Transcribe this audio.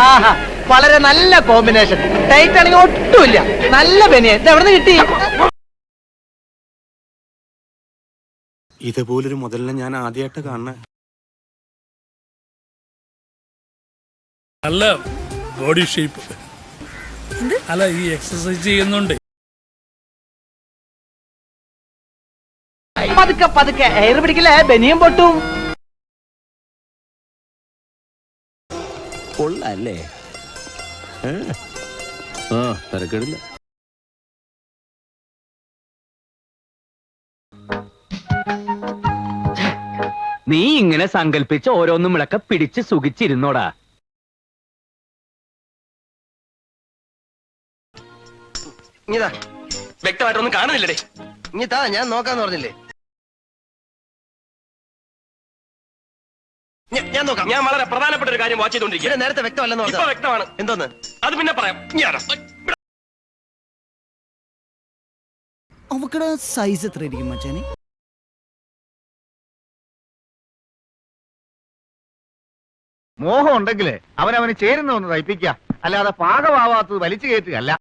ആഹാ വളരെ നല്ല combination tight ആണെങ്കിൽ ഒട്ടുമില്ല. നല്ല ബനിയൻ. ഇത് എവിടെ നിന്ന് കിട്ടി? ഇതുപോലൊരു മുതലിനെ ഞാൻ ആദ്യമായിട്ട് കാണുന്നത് നല്ല ബോഡി ഷേപ്പ് അല്ല ഈ എക്സസൈസ് ചെയ്യുന്നുണ്ട്. പതുക്കെ പതുക്കെ. എയർ പിടിക്കില്ലേ? ബനിയൻ പൊട്ടും. കൊള്ളല്ലേ? ആ തരക്കെടില്ല. നീ ഇങ്ങനെ സങ്കല്പിച്ച് ഓരോന്നും വിളക്ക പിടിച്ച് സുഖിച്ചിരുന്നോടാ. ഇതാ വ്യക്തമായിട്ടൊന്നും കാണുന്നില്ലടേ. താ ഞാൻ നോക്കാന്ന് പറഞ്ഞില്ലേ? ഞാൻ നോക്കാം. ഞാൻ വളരെ പ്രധാനപ്പെട്ട ഒരു കാര്യം വാച്ച് ചെയ്തോണ്ടിരിക്കുക നേരത്തെ വ്യക്തമല്ലെന്ന് ഇപ്പൊ വ്യക്തമാണ്. എന്തോന്ന്? അത് പിന്നെ പറയാം. ഞാൻ അവക്കടെ സൈസ് എത്ര ഇരിക്കും മച്ചാനെ മോഹം ഉണ്ടെങ്കിലേ അവനവന് ചേരുന്ന ഒന്ന് തയ്പ്പിക്കുക അല്ലാതെ പാകമാവാത്തത് വലിച്ചു കയറ്റുകയല്ല.